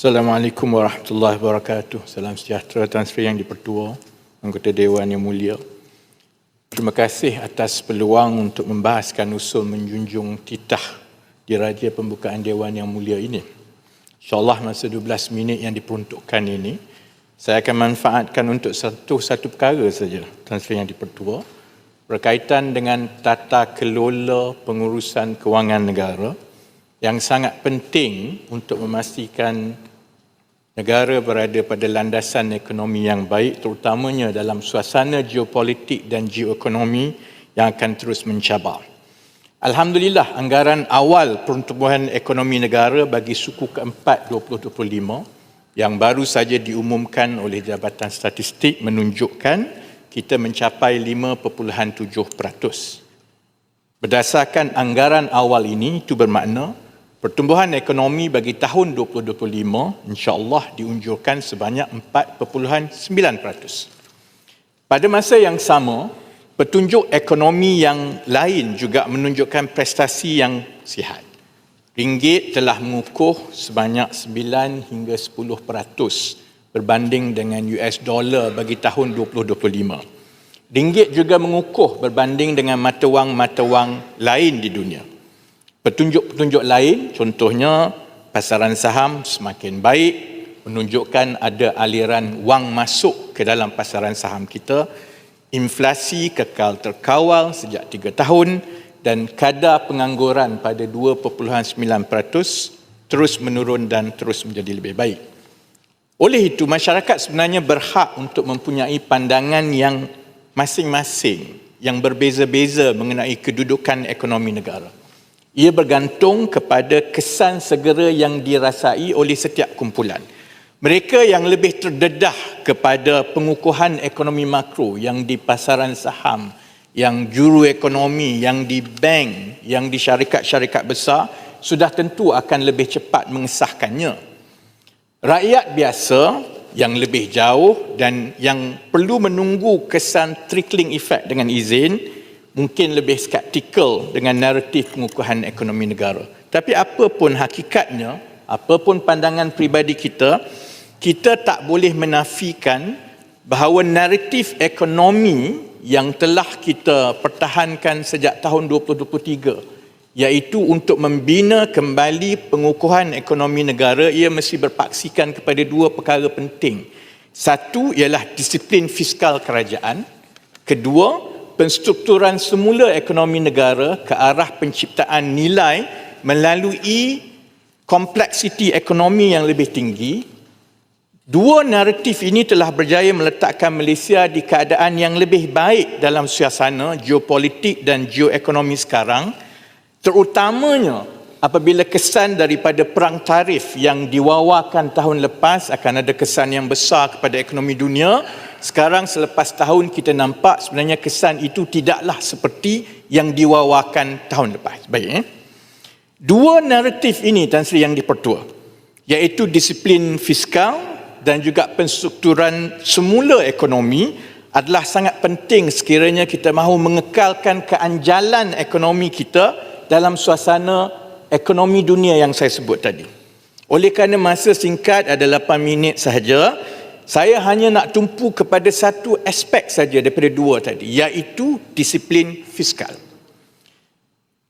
Assalamualaikum warahmatullahi wabarakatuh. Salam sejahtera Tuan Sri Yang Dipertua, anggota Dewan yang mulia. Terima kasih atas peluang untuk membahaskan usul menjunjung titah diraja pembukaan Dewan yang mulia ini. InsyaAllah masa 12 minit yang diperuntukkan ini, saya akan manfaatkan untuk satu satu perkara saja Tuan Sri Yang Dipertua berkaitan dengan tata kelola pengurusan kewangan negara yang sangat penting untuk memastikan negara berada pada landasan ekonomi yang baik terutamanya dalam suasana geopolitik dan geoekonomi yang akan terus mencabar. Alhamdulillah anggaran awal pertumbuhan ekonomi negara bagi suku keempat 2025 yang baru saja diumumkan oleh Jabatan Statistik menunjukkan kita mencapai 5.7%. Berdasarkan anggaran awal ini itu bermakna Pertumbuhan ekonomi bagi tahun 2025 insya-Allah diunjurkan sebanyak 4.9%. Pada masa yang sama, petunjuk ekonomi yang lain juga menunjukkan prestasi yang sihat. Ringgit telah mengukuh sebanyak 9 hingga 10% berbanding dengan US dollar bagi tahun 2025. Ringgit juga mengukuh berbanding dengan mata wang-mata wang lain di dunia. Petunjuk-petunjuk lain, contohnya pasaran saham semakin baik, menunjukkan ada aliran wang masuk ke dalam pasaran saham kita, inflasi kekal terkawal sejak 3 tahun dan kadar pengangguran pada 2.9% terus menurun dan terus menjadi lebih baik. Oleh itu, masyarakat sebenarnya berhak untuk mempunyai pandangan yang masing-masing yang berbeza-beza mengenai kedudukan ekonomi negara. Ia bergantung kepada kesan segera yang dirasai oleh setiap kumpulan. Mereka yang lebih terdedah kepada pengukuhan ekonomi makro yang di pasaran saham, yang juru ekonomi, yang di bank, yang di syarikat-syarikat besar, sudah tentu akan lebih cepat mengesahkannya. Rakyat biasa yang lebih jauh dan yang perlu menunggu kesan trickling effect dengan izin, mungkin lebih skeptikal dengan naratif pengukuhan ekonomi negara. Tapi apapun hakikatnya, apapun pandangan pribadi kita, kita tak boleh menafikan bahawa naratif ekonomi yang telah kita pertahankan sejak tahun 2023 iaitu untuk membina kembali pengukuhan ekonomi negara ia mesti berpaksikan kepada dua perkara penting. Satu ialah disiplin fiskal kerajaan. Kedua, penstrukturan semula ekonomi negara ke arah penciptaan nilai melalui kompleksiti ekonomi yang lebih tinggi dua naratif ini telah berjaya meletakkan Malaysia di keadaan yang lebih baik dalam suasana geopolitik dan geoekonomi sekarang terutamanya apabila kesan daripada perang tarif yang diwawakan tahun lepas akan ada kesan yang besar kepada ekonomi dunia sekarang selepas tahun kita nampak sebenarnya kesan itu tidaklah seperti yang diwawakan tahun lepas. Baik. Eh? Dua naratif ini Tan Sri yang dipertua iaitu disiplin fiskal dan juga penstrukturan semula ekonomi adalah sangat penting sekiranya kita mahu mengekalkan keanjalan ekonomi kita dalam suasana ekonomi dunia yang saya sebut tadi. Oleh kerana masa singkat ada 8 minit sahaja, saya hanya nak tumpu kepada satu aspek saja daripada dua tadi iaitu disiplin fiskal.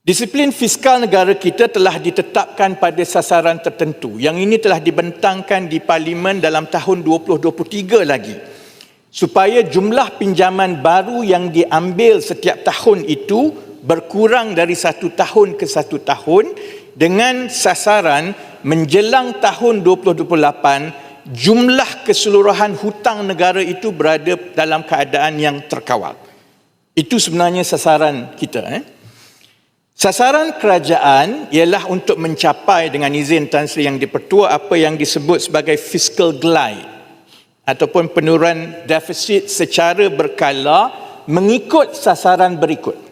Disiplin fiskal negara kita telah ditetapkan pada sasaran tertentu. Yang ini telah dibentangkan di parlimen dalam tahun 2023 lagi. Supaya jumlah pinjaman baru yang diambil setiap tahun itu berkurang dari satu tahun ke satu tahun dengan sasaran menjelang tahun 2028 jumlah keseluruhan hutang negara itu berada dalam keadaan yang terkawal. Itu sebenarnya sasaran kita. Eh? Sasaran kerajaan ialah untuk mencapai dengan izin Tan Sri yang dipertua apa yang disebut sebagai fiscal glide ataupun penurunan defisit secara berkala mengikut sasaran berikut.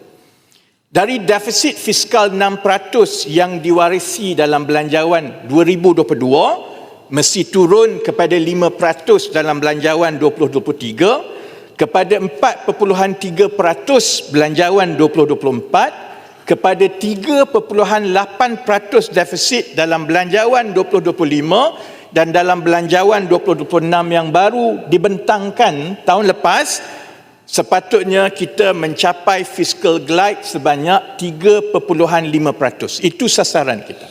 Dari defisit fiskal 6% yang diwarisi dalam belanjawan 2022, mesti turun kepada 5% dalam belanjawan 2023 kepada 4.3% belanjawan 2024 kepada 3.8% defisit dalam belanjawan 2025 dan dalam belanjawan 2026 yang baru dibentangkan tahun lepas sepatutnya kita mencapai fiscal glide sebanyak 3.5%. Itu sasaran kita.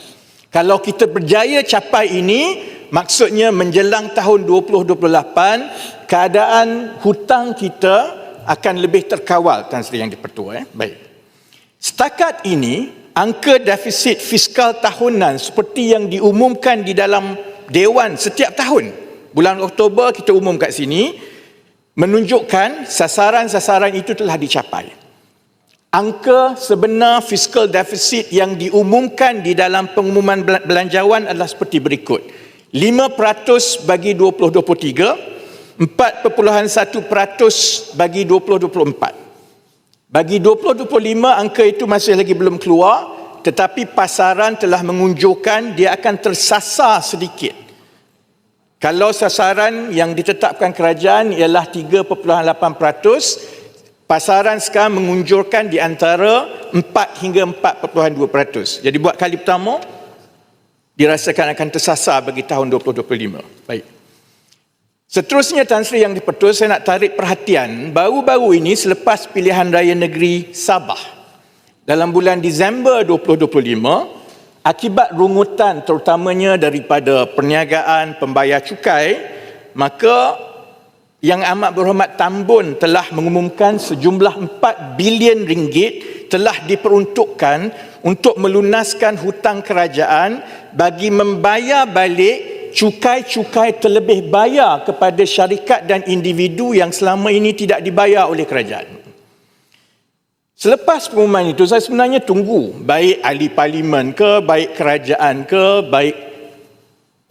Kalau kita berjaya capai ini, maksudnya menjelang tahun 2028, keadaan hutang kita akan lebih terkawal Tan Sri Yang Dipertua. Eh? Baik. Setakat ini, angka defisit fiskal tahunan seperti yang diumumkan di dalam Dewan setiap tahun. Bulan Oktober kita umum kat sini menunjukkan sasaran-sasaran itu telah dicapai. Angka sebenar fiskal defisit yang diumumkan di dalam pengumuman belanjawan adalah seperti berikut. 5% bagi 2023, 4.1% bagi 2024. Bagi 2025 angka itu masih lagi belum keluar tetapi pasaran telah mengunjukkan dia akan tersasar sedikit. Kalau sasaran yang ditetapkan kerajaan ialah 3.8%, pasaran sekarang mengunjurkan di antara 4 hingga 4.2%. Jadi buat kali pertama dirasakan akan tersasar bagi tahun 2025. Baik. Seterusnya Tan Sri yang dipertul saya nak tarik perhatian baru-baru ini selepas pilihan raya negeri Sabah dalam bulan Disember 2025 akibat rungutan terutamanya daripada perniagaan pembayar cukai maka yang amat berhormat Tambun telah mengumumkan sejumlah 4 bilion ringgit telah diperuntukkan untuk melunaskan hutang kerajaan bagi membayar balik cukai-cukai terlebih bayar kepada syarikat dan individu yang selama ini tidak dibayar oleh kerajaan. Selepas pengumuman itu, saya sebenarnya tunggu baik ahli parlimen ke, baik kerajaan ke, baik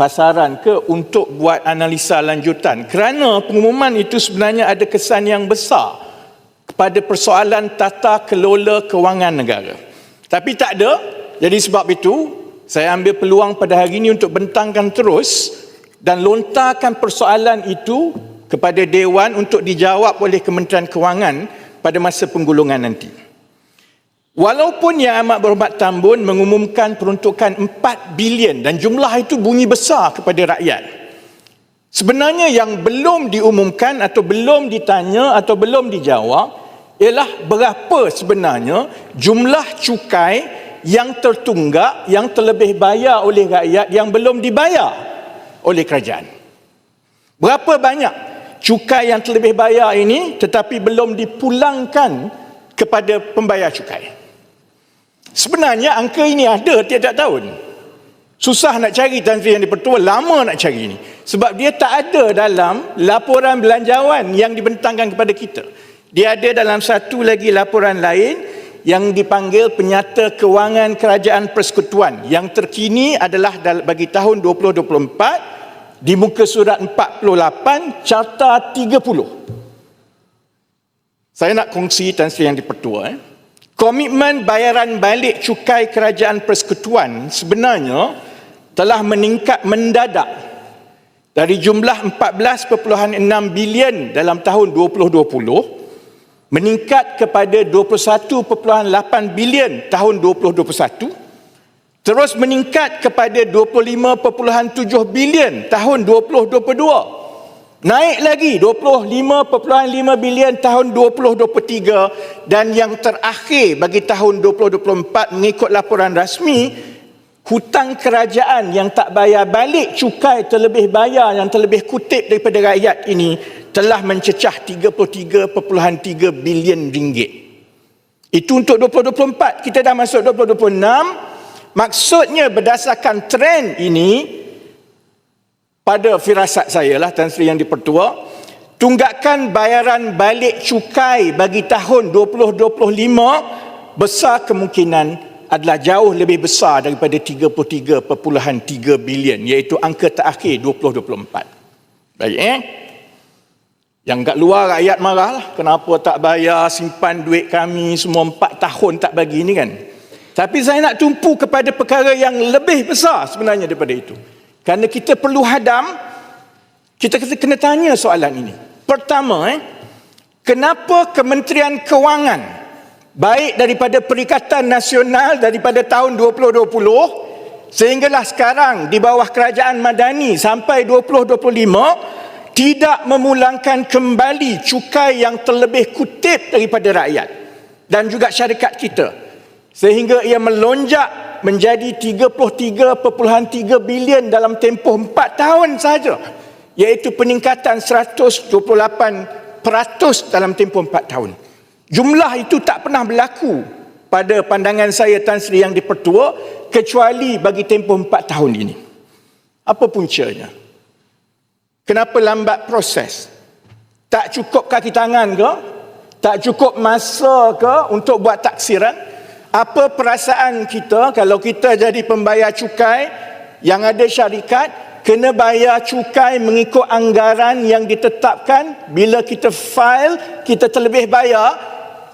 pasaran ke untuk buat analisa lanjutan. Kerana pengumuman itu sebenarnya ada kesan yang besar kepada persoalan tata kelola kewangan negara. Tapi tak ada, jadi sebab itu saya ambil peluang pada hari ini untuk bentangkan terus dan lontarkan persoalan itu kepada Dewan untuk dijawab oleh Kementerian Kewangan pada masa penggulungan nanti. Walaupun Yang Amat Berhormat Tambun mengumumkan peruntukan 4 bilion dan jumlah itu bunyi besar kepada rakyat. Sebenarnya yang belum diumumkan atau belum ditanya atau belum dijawab ialah berapa sebenarnya jumlah cukai yang tertunggak yang terlebih bayar oleh rakyat yang belum dibayar oleh kerajaan. Berapa banyak cukai yang terlebih bayar ini tetapi belum dipulangkan kepada pembayar cukai. Sebenarnya angka ini ada tiap-tiap tahun. Susah nak cari Tan Sri yang dipertua, lama nak cari ini. Sebab dia tak ada dalam laporan belanjawan yang dibentangkan kepada kita. Dia ada dalam satu lagi laporan lain yang dipanggil penyata kewangan kerajaan persekutuan yang terkini adalah bagi tahun 2024 di muka surat 48 carta 30 saya nak kongsi Tan Sri yang dipertua eh. komitmen bayaran balik cukai kerajaan persekutuan sebenarnya telah meningkat mendadak dari jumlah 14.6 bilion dalam tahun 2020 meningkat kepada 21.8 bilion tahun 2021 terus meningkat kepada 25.7 bilion tahun 2022 naik lagi 25.5 bilion tahun 2023 dan yang terakhir bagi tahun 2024 mengikut laporan rasmi hutang kerajaan yang tak bayar balik cukai terlebih bayar yang terlebih kutip daripada rakyat ini telah mencecah 33.3 bilion ringgit. Itu untuk 2024. Kita dah masuk 2026. Maksudnya berdasarkan trend ini, pada firasat saya lah Tan Sri yang dipertua, tunggakan bayaran balik cukai bagi tahun 2025 besar kemungkinan adalah jauh lebih besar daripada 33.3 bilion iaitu angka terakhir 2024. Baik eh? Yang kat luar rakyat marah lah. Kenapa tak bayar simpan duit kami semua empat tahun tak bagi ni kan. Tapi saya nak tumpu kepada perkara yang lebih besar sebenarnya daripada itu. Kerana kita perlu hadam, kita kena tanya soalan ini. Pertama, eh, kenapa Kementerian Kewangan, baik daripada Perikatan Nasional daripada tahun 2020, Sehinggalah sekarang di bawah kerajaan Madani sampai 2025 tidak memulangkan kembali cukai yang terlebih kutip daripada rakyat dan juga syarikat kita. Sehingga ia melonjak menjadi 33.3 bilion dalam tempoh 4 tahun sahaja. Iaitu peningkatan 128% dalam tempoh 4 tahun. Jumlah itu tak pernah berlaku pada pandangan saya Tan Sri yang dipertua kecuali bagi tempoh empat tahun ini. Apa puncanya? Kenapa lambat proses? Tak cukup kaki tangan ke? Tak cukup masa ke untuk buat taksiran? Apa perasaan kita kalau kita jadi pembayar cukai yang ada syarikat kena bayar cukai mengikut anggaran yang ditetapkan bila kita file kita terlebih bayar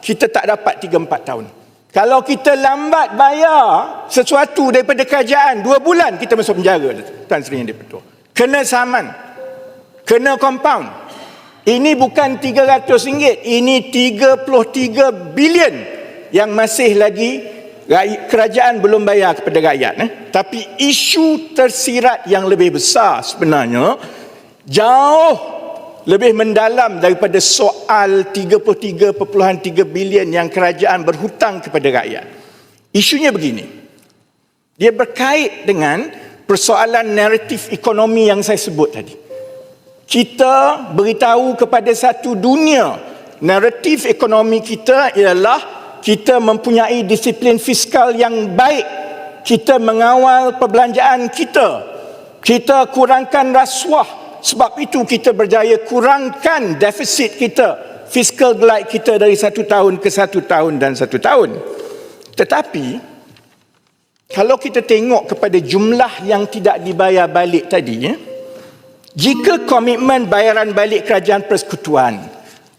kita tak dapat 3-4 tahun. Kalau kita lambat bayar sesuatu daripada kerajaan, dua bulan kita masuk penjara. Tan Sri yang dipertua. Kena saman. Kena compound. Ini bukan RM300, ini 33 bilion yang masih lagi kerajaan belum bayar kepada rakyat. Eh? Tapi isu tersirat yang lebih besar sebenarnya jauh lebih mendalam daripada soal 33.3 bilion yang kerajaan berhutang kepada rakyat. Isunya begini. Dia berkait dengan persoalan naratif ekonomi yang saya sebut tadi. Kita beritahu kepada satu dunia naratif ekonomi kita ialah kita mempunyai disiplin fiskal yang baik. Kita mengawal perbelanjaan kita. Kita kurangkan rasuah sebab itu kita berjaya kurangkan defisit kita, fiscal glide kita dari satu tahun ke satu tahun dan satu tahun. Tetapi, kalau kita tengok kepada jumlah yang tidak dibayar balik tadi, ya, jika komitmen bayaran balik kerajaan persekutuan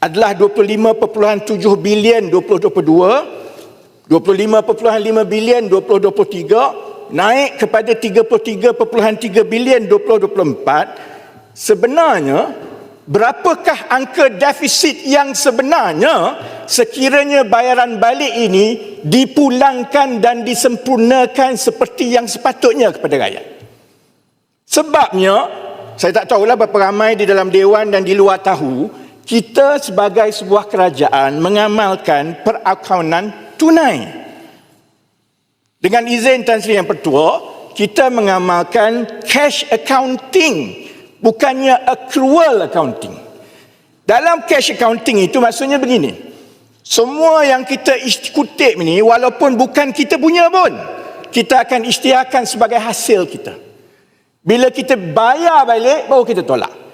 adalah 25.7 bilion 2022, 25.5 bilion 2023, naik kepada 33.3 bilion 2024, sebenarnya berapakah angka defisit yang sebenarnya sekiranya bayaran balik ini dipulangkan dan disempurnakan seperti yang sepatutnya kepada rakyat. Sebabnya, saya tak tahulah berapa ramai di dalam dewan dan di luar tahu, kita sebagai sebuah kerajaan mengamalkan perakaunan tunai. Dengan izin Tan Sri Yang Pertua, kita mengamalkan cash accounting bukannya accrual accounting. Dalam cash accounting itu maksudnya begini. Semua yang kita kutip ni walaupun bukan kita punya pun kita akan isytiharkan sebagai hasil kita. Bila kita bayar balik baru kita tolak.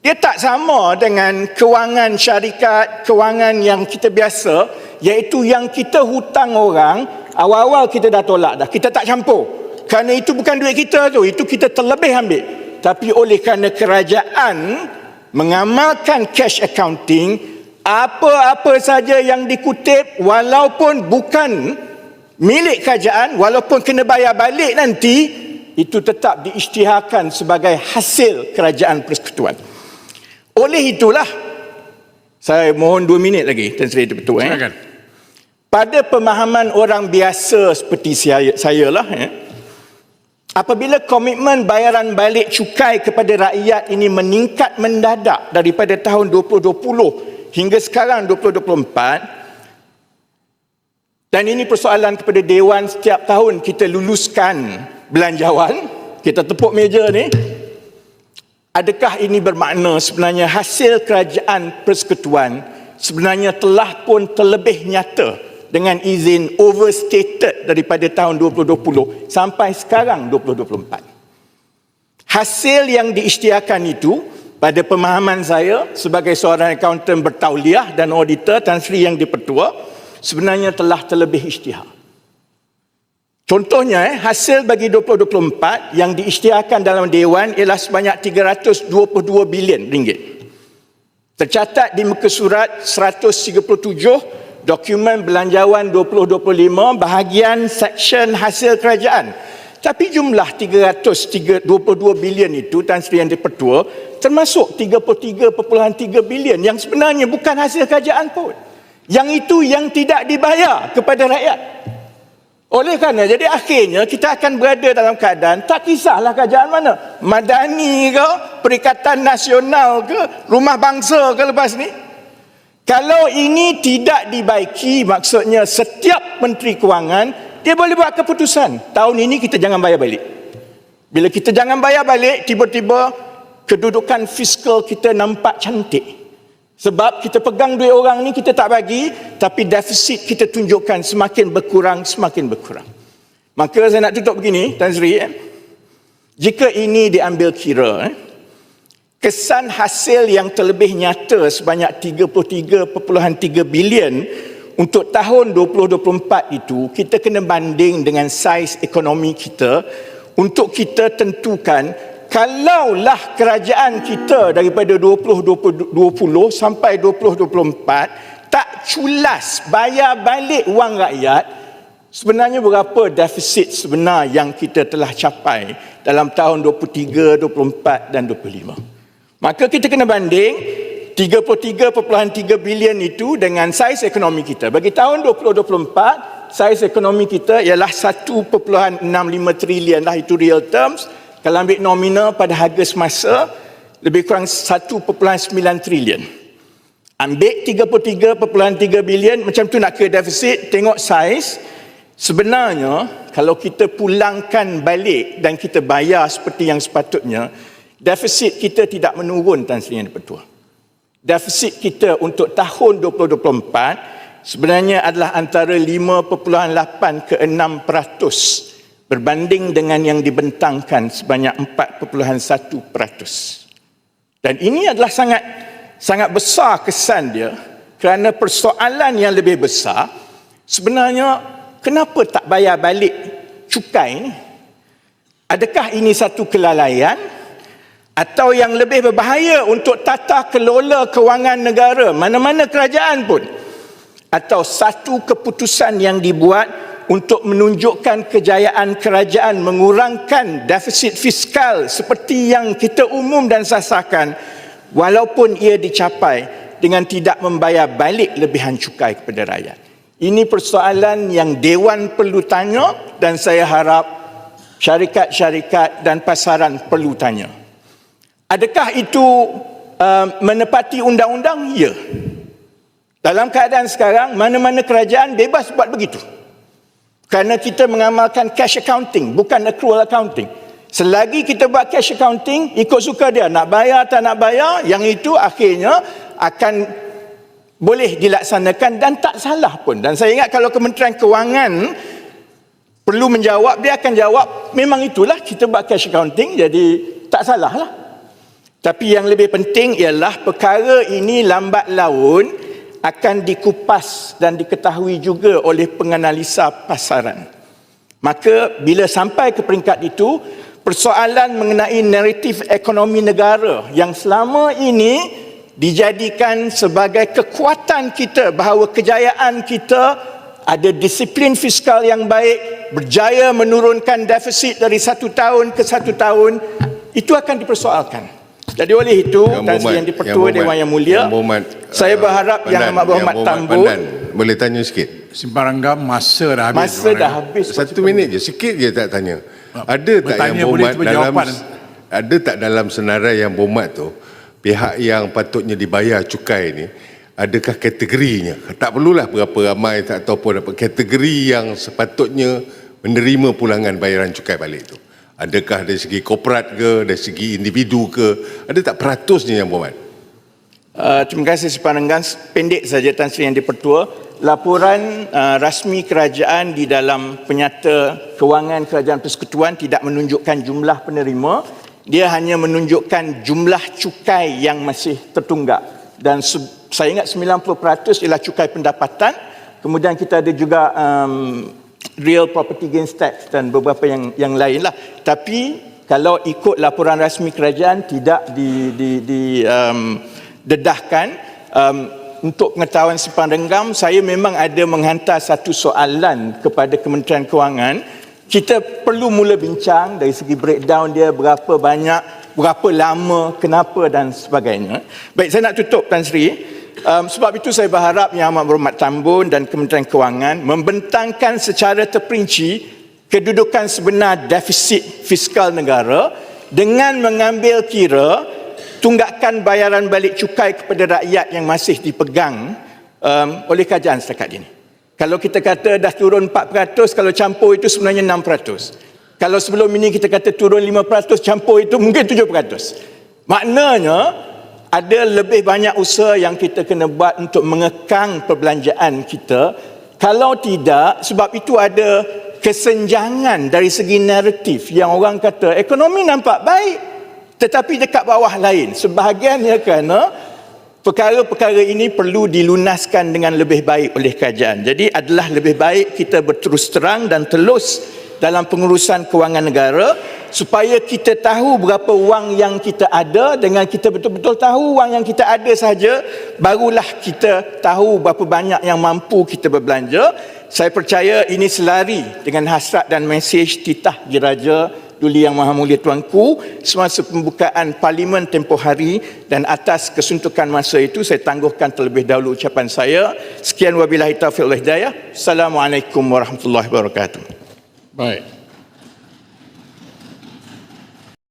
Dia tak sama dengan kewangan syarikat, kewangan yang kita biasa iaitu yang kita hutang orang awal-awal kita dah tolak dah. Kita tak campur. Kerana itu bukan duit kita tu, itu kita terlebih ambil tapi oleh kerana kerajaan mengamalkan cash accounting apa-apa saja yang dikutip walaupun bukan milik kerajaan walaupun kena bayar balik nanti itu tetap diisytiharkan sebagai hasil kerajaan persekutuan oleh itulah saya mohon dua minit lagi Tuan Seri betul eh? pada pemahaman orang biasa seperti saya, saya lah eh? Apabila komitmen bayaran balik cukai kepada rakyat ini meningkat mendadak daripada tahun 2020 hingga sekarang 2024 dan ini persoalan kepada Dewan setiap tahun kita luluskan belanjawan, kita tepuk meja ni. Adakah ini bermakna sebenarnya hasil kerajaan persekutuan sebenarnya telah pun terlebih nyata dengan izin overstated daripada tahun 2020 sampai sekarang 2024. Hasil yang diisytiharkan itu pada pemahaman saya sebagai seorang accountant bertauliah dan auditor Tan Sri yang dipertua sebenarnya telah terlebih isytihar. Contohnya eh, hasil bagi 2024 yang diisytiharkan dalam Dewan ialah sebanyak 322 bilion ringgit. Tercatat di muka surat 137 dokumen belanjawan 2025 bahagian seksyen hasil kerajaan. Tapi jumlah 322 bilion itu Tan Sri yang dipertua termasuk 33.3 bilion yang sebenarnya bukan hasil kerajaan pun. Yang itu yang tidak dibayar kepada rakyat. Oleh kerana jadi akhirnya kita akan berada dalam keadaan tak kisahlah kerajaan mana. Madani ke, Perikatan Nasional ke, Rumah Bangsa ke lepas ni. Kalau ini tidak dibaiki maksudnya setiap menteri kewangan dia boleh buat keputusan. Tahun ini kita jangan bayar balik. Bila kita jangan bayar balik tiba-tiba kedudukan fiskal kita nampak cantik. Sebab kita pegang duit orang ni kita tak bagi tapi defisit kita tunjukkan semakin berkurang semakin berkurang. Maka saya nak tutup begini Tan Sri eh. Jika ini diambil kira eh, kesan hasil yang terlebih nyata sebanyak 33.3 bilion untuk tahun 2024 itu kita kena banding dengan saiz ekonomi kita untuk kita tentukan kalaulah kerajaan kita daripada 2020 sampai 2024 tak culas bayar balik wang rakyat sebenarnya berapa defisit sebenar yang kita telah capai dalam tahun 23, 24 dan 25 maka kita kena banding 33.3 bilion itu dengan saiz ekonomi kita. Bagi tahun 2024 saiz ekonomi kita ialah 1.65 trilion lah itu real terms kalau ambil nominal pada harga semasa, lebih kurang 1.9 trilion. Ambil 33.3 bilion, macam tu nak ke defisit, tengok saiz. Sebenarnya, kalau kita pulangkan balik dan kita bayar seperti yang sepatutnya, defisit kita tidak menurun Tan Sri Yang Dipertua. Defisit kita untuk tahun 2024 sebenarnya adalah antara 5.8 ke 6 peratus berbanding dengan yang dibentangkan sebanyak 4.1%. Dan ini adalah sangat sangat besar kesan dia kerana persoalan yang lebih besar sebenarnya kenapa tak bayar balik cukai ni? Adakah ini satu kelalaian atau yang lebih berbahaya untuk tata kelola kewangan negara mana-mana kerajaan pun atau satu keputusan yang dibuat untuk menunjukkan kejayaan kerajaan mengurangkan defisit fiskal seperti yang kita umum dan sasarkan walaupun ia dicapai dengan tidak membayar balik lebihan cukai kepada rakyat. Ini persoalan yang Dewan perlu tanya dan saya harap syarikat-syarikat dan pasaran perlu tanya. Adakah itu uh, menepati undang-undang? Ya. Dalam keadaan sekarang, mana-mana kerajaan bebas buat begitu. Kerana kita mengamalkan cash accounting, bukan accrual accounting. Selagi kita buat cash accounting, ikut suka dia. Nak bayar tak nak bayar, yang itu akhirnya akan boleh dilaksanakan dan tak salah pun. Dan saya ingat kalau Kementerian Kewangan perlu menjawab, dia akan jawab, memang itulah kita buat cash accounting, jadi tak salah lah. Tapi yang lebih penting ialah perkara ini lambat laun, akan dikupas dan diketahui juga oleh penganalisa pasaran. Maka bila sampai ke peringkat itu, persoalan mengenai naratif ekonomi negara yang selama ini dijadikan sebagai kekuatan kita bahawa kejayaan kita ada disiplin fiskal yang baik, berjaya menurunkan defisit dari satu tahun ke satu tahun, itu akan dipersoalkan. Jadi oleh itu yang Tan Sri Yang Dipertua Dewan Yang Mulia yang Muhammad, Saya uh, berharap uh, Yang Amat Berhormat Tambun Boleh tanya sikit? Simpang Ranggam masa dah habis Masa dah habis. Satu minit je Sikit je tak tanya. Uh, Ada tak yang Muhammad dalam Ada tak dalam senarai yang Muhammad tu Pihak yang patutnya dibayar cukai ni Adakah kategorinya? Tak perlulah berapa ramai Tak tahu pun apa. Kategori yang sepatutnya Menerima pulangan bayaran cukai balik tu Adakah dari segi korporat ke, dari segi individu ke, ada tak peratusnya yang buat? Uh, terima kasih sepanenggan. Pendek saja Tan Sri Yang Dipertua. Laporan uh, rasmi kerajaan di dalam penyata kewangan kerajaan persekutuan tidak menunjukkan jumlah penerima. Dia hanya menunjukkan jumlah cukai yang masih tertunggak. Dan saya ingat 90% ialah cukai pendapatan. Kemudian kita ada juga um, real property gains tax dan beberapa yang yang lain lah. Tapi kalau ikut laporan rasmi kerajaan tidak di, di, di um, dedahkan. Um, untuk pengetahuan simpang renggam saya memang ada menghantar satu soalan kepada Kementerian Kewangan. Kita perlu mula bincang dari segi breakdown dia berapa banyak berapa lama kenapa dan sebagainya. Baik saya nak tutup Tan Sri um, sebab itu saya berharap Yang Amat Berhormat Tambun dan Kementerian Kewangan membentangkan secara terperinci kedudukan sebenar defisit fiskal negara dengan mengambil kira tunggakan bayaran balik cukai kepada rakyat yang masih dipegang um, oleh kerajaan setakat ini. Kalau kita kata dah turun 4%, kalau campur itu sebenarnya 6%. Kalau sebelum ini kita kata turun 5%, campur itu mungkin 7%. Maknanya ada lebih banyak usaha yang kita kena buat untuk mengekang perbelanjaan kita. Kalau tidak, sebab itu ada kesenjangan dari segi naratif yang orang kata ekonomi nampak baik tetapi dekat bawah lain. Sebahagiannya kerana perkara-perkara ini perlu dilunaskan dengan lebih baik oleh kerajaan. Jadi adalah lebih baik kita berterus terang dan telus dalam pengurusan kewangan negara supaya kita tahu berapa wang yang kita ada dengan kita betul-betul tahu wang yang kita ada saja barulah kita tahu berapa banyak yang mampu kita berbelanja. Saya percaya ini selari dengan hasrat dan mesej titah diraja Duli Yang Maha Mulia Tuanku. Semasa pembukaan parlimen tempoh hari dan atas kesuntukan masa itu saya tangguhkan terlebih dahulu ucapan saya. Sekian wabillahi taufiq wal hidayah. Assalamualaikum warahmatullahi wabarakatuh Baik.